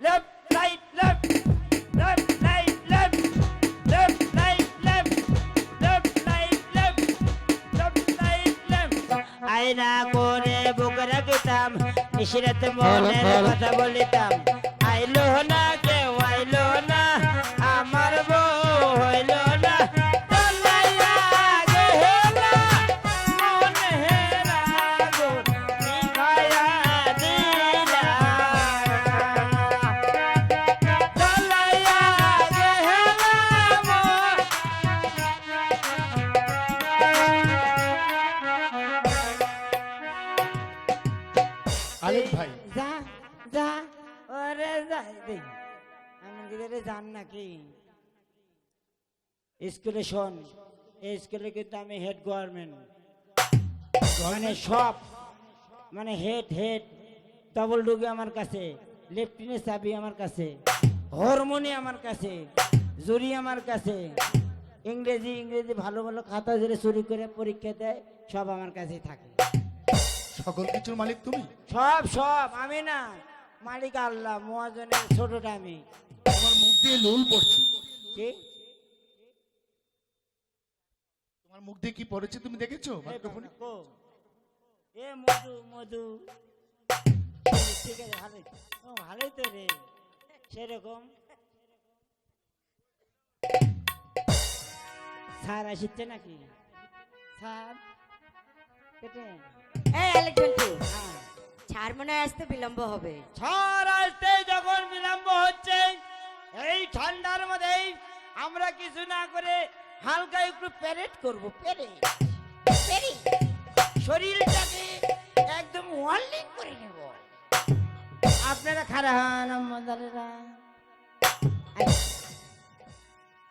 left, right, left, left, right, left, left, right, left, left, right, left, left, right, left. আয়না করে বুক রাখিতাম নিশিরাত মনের কথা বলিতাম আইলো না কেউ আইলো না ভাই। যা যা, ওরে আমি গিয়ে জান নাকি? স্কুলে শোন, এই স্কুলে কিন্তু আমি হেড গভর্নমেন্ট মানে সব মানে হেড হেড ডবল ডুগে আমার কাছে লেফটিনের চাবি আমার কাছে হরমোনি আমার কাছে জুরি আমার কাছে। ইংরেজি ইংরেজি ভালো ভালো খাতা ধরে চুরি করে পরীক্ষা দেয়, সব আমার কাছেই থাকে। সকল কিছুর মালিক তুমি? সব সব আমি না। মালিক আল্লাহ মহাজনের ছোটটা আমি। তোমার মুখ দিয়ে লোল পড়ছে। কি? তোমার মুখ দিয়ে কি পড়েছে তুমি দেখেছ? মাইক্রোফোনে? এ মধু মধু। ঠিক আছে ভালোই। ও ভালোই তো রে। সেরকম। স্যার আসছে নাকি? স্যার? এই আলেকজান্ডার ছাড় মনে আসতে বিলম্ব হবে। ঝড় আসতে যখন বিলম্ব হচ্ছে এই ঠান্ডার মধ্যেই আমরা কিছু না করে হালকা একটু প্যারেড করব প্যারেড প্যারেড শরীরটাকে একদম ওয়ার্লিং করে নেব। আপনারা খারা হন মজারেরা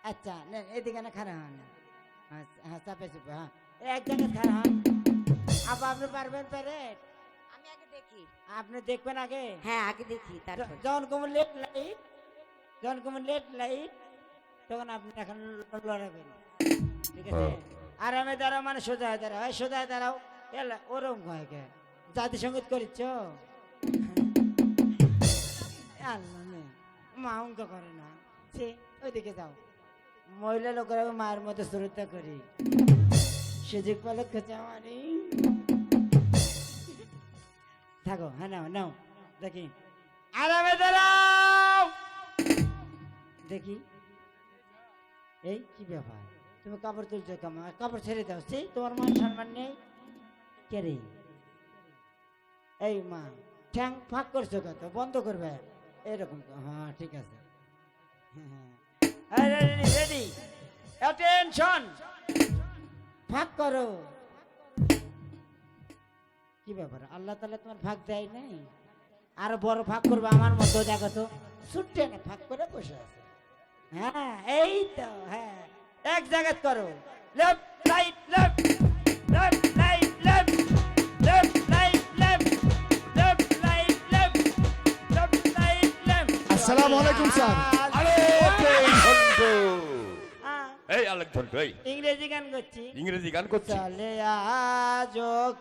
আচ্ছা এদিকে না খারা হন। আচ্ছা, হ্যাঁ চাপে চুপে হ্যাঁ। এক জায়গায় খারা হন। আপা আপনি পারবেন প্যারেড আমি আগে দেখি। আপনি দেখবেন আগে? হ্যাঁ আগে দেখি তারপর। যখন কোনো লেট লাইট যখন কোনো লেট লাইট তখন আপনি এখন লড়াবেন ঠিক আছে? আরামে দাঁড়াও মানে সোজা হয়ে দাঁড়াও সোজা হয়ে দাঁড়াও। এলা ওরম হয় কে জাতি সংগীত করিচ্ছ মা অঙ্ক করে না। সে ওইদিকে যাও। মহিলা লোকেরা মায়ের মতো শ্রদ্ধা করি। সুযোগ পেলে খোঁজা মারি থাকো হ্যাঁ নাও নাও দেখি আরামে দাঁড়াও দেখি এই কি ব্যাপার তুমি কাপড় তুলছো কেমন কাপড় ছেড়ে দাও সেই তোমার মান সম্মান নেই কে রে এই মা ঠ্যাং ফাঁক করছ কত বন্ধ করবে এরকম হ্যাঁ ঠিক আছে রেডি অ্যাটেনশন ফাঁক করো কি ব্যাপার? আল্লাহ তালা তোমার ভাগ দেয় নাই? আরও বড় ভাগ করবে আমার মতো দেখো তো। ছুটে না ভাগ করে বসে আছে। হ্যাঁ এই তো হ্যাঁ। এক জায়গায় করো। Left right left left right left left right left left right left left right left আসসালামু আলাইকুম, স্যার। এই আলেকজন ইংরেজি গান করছি ইংরেজি গান করছি চলে আজ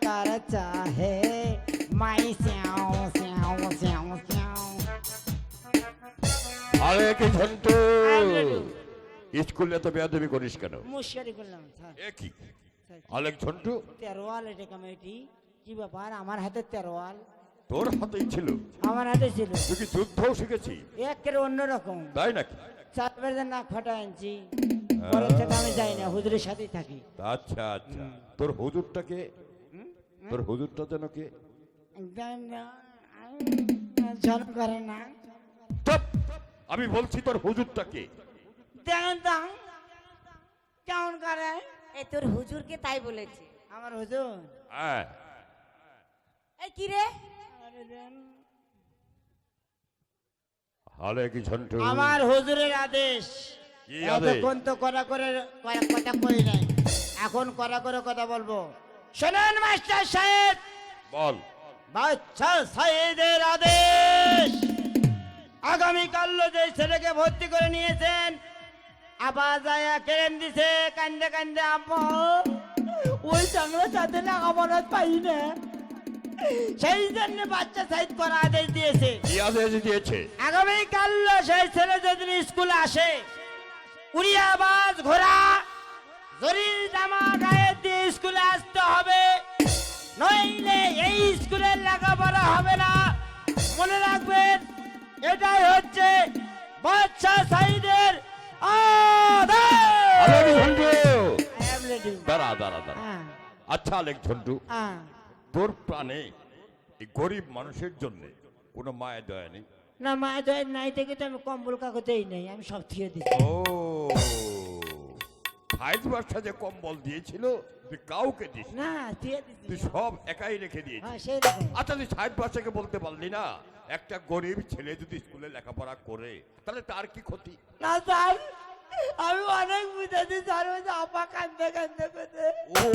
কার চাহে মাই স্যাও স্যাও স্যাও স্যাও আরে কি ঝন্টু স্কুলে তো বেয়াদবি করিস কেন মুশকিল করলাম স্যার এ কি আলেক ঝন্টু তেরোয়াল এটা কমিটি কি ব্যাপার আমার হাতে তেরোয়াল তোর হাতেই ছিল আমার হাতে ছিল তুই কি যুদ্ধও শিখেছি একের অন্যরকম তাই নাকি চার বেলা নাক ফাটা আনছি পরের থেকে আমি যাই না হুজুরের সাথেই থাকি। আচ্ছা আচ্ছা। তোর হুজুরটাকে তোর হুজুরটা যেন কে? জন করে না। আমি বলছি তোর হুজুরটাকে। কেমন করে? এই তোর হুজুরকে তাই বলেছে। আমার হুজুর? হ্যাঁ। এই কি রে? আরে কি ঝন্টু? আমার হুজুরের আদেশ? এতক্ষণ তো করা করে কয়েক কথা কই নাই। এখন করা করে কথা বলব। শোনেন মাস্টার সাহেব। বল। বাচ্চা সাহেবের আদেশ। আগামীকাল যে ছেলেকে ভর্তি করে নিয়েছেন আবার যায় কেরেন দিছে কান্দে কান্দে আব্বা। ওই চাংলা চাঁদে লেখাপড়া পাই না। সেই জন্য বাচ্চা সাইড করা আদেশ দিয়েছে। কি আদেশ দিয়েছে? আগামী কাল সেই ছেলে যদি স্কুলে আসে উড়িয়া বাস ঘোড়া জরির জামা গায়ে দিয়ে স্কুলে আসতে হবে। নইলে এই স্কুলের লেখাপড়া হবে না। মনে রাখবেন এটাই হচ্ছে বাচ্চা সাইডের. দাঁড়া দাঁড়া দাঁড়া। হ্যাঁ, আচ্ছা আলেক ঝন্টু। হ্যাঁ। তোর প্রাণে এই গরিব মানুষের জন্য কোনো মায়া দয়া নেই। না মায়ের দয়ের নাই থেকে তো আমি কম্বল কাগজেই নেই আমি সব থিয়ে দিচ্ছি। ও ফাইজ বাদশা যে কম্বল দিয়েছিল তুই কাউকে দিস না থিয়ে দিচ্ছি। তুই সব একাই রেখে দিয়েছিস। হ্যাঁ সেই রকম। আচ্ছা তুই সাহেব বাচ্চাকে বলতে পারলি না একটা গরিব ছেলে যদি স্কুলে লেখাপড়া করে তাহলে তার কি ক্ষতি? না স্যার আমি অনেক বুঝাচ্ছি স্যার ওই যে আপা কান্দে কান্দে করে ও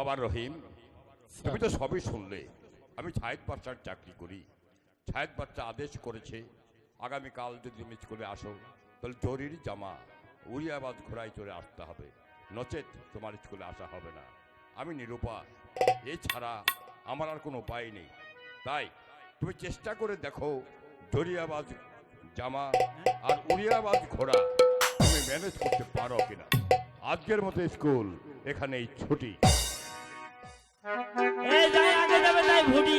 বাবা রহিম, তুমি তো সবই শুনলে। আমি ছায়েদ বাচ্চার চাকরি করি। ছায়েদ বাচ্চা আদেশ করেছে, আগামীকাল যদি তুমি স্কুলে আসো, তাহলে জরির জামা উড়িয়াবাদ ঘোড়ায় চড়ে আসতে হবে। নচেত তোমার স্কুলে আসা হবে না। আমি নিরূপা। এছাড়া আমার আর কোনো উপায় নেই। তাই তুমি চেষ্টা করে দেখো জরিয়াবাজ জামা আর উড়িয়াবাজ ঘোড়া তুমি ম্যানেজ করতে পারো কিনা। আজকের মতো স্কুল এখানেই ছুটি। এই যাই আগে যাবে তাই ভুটি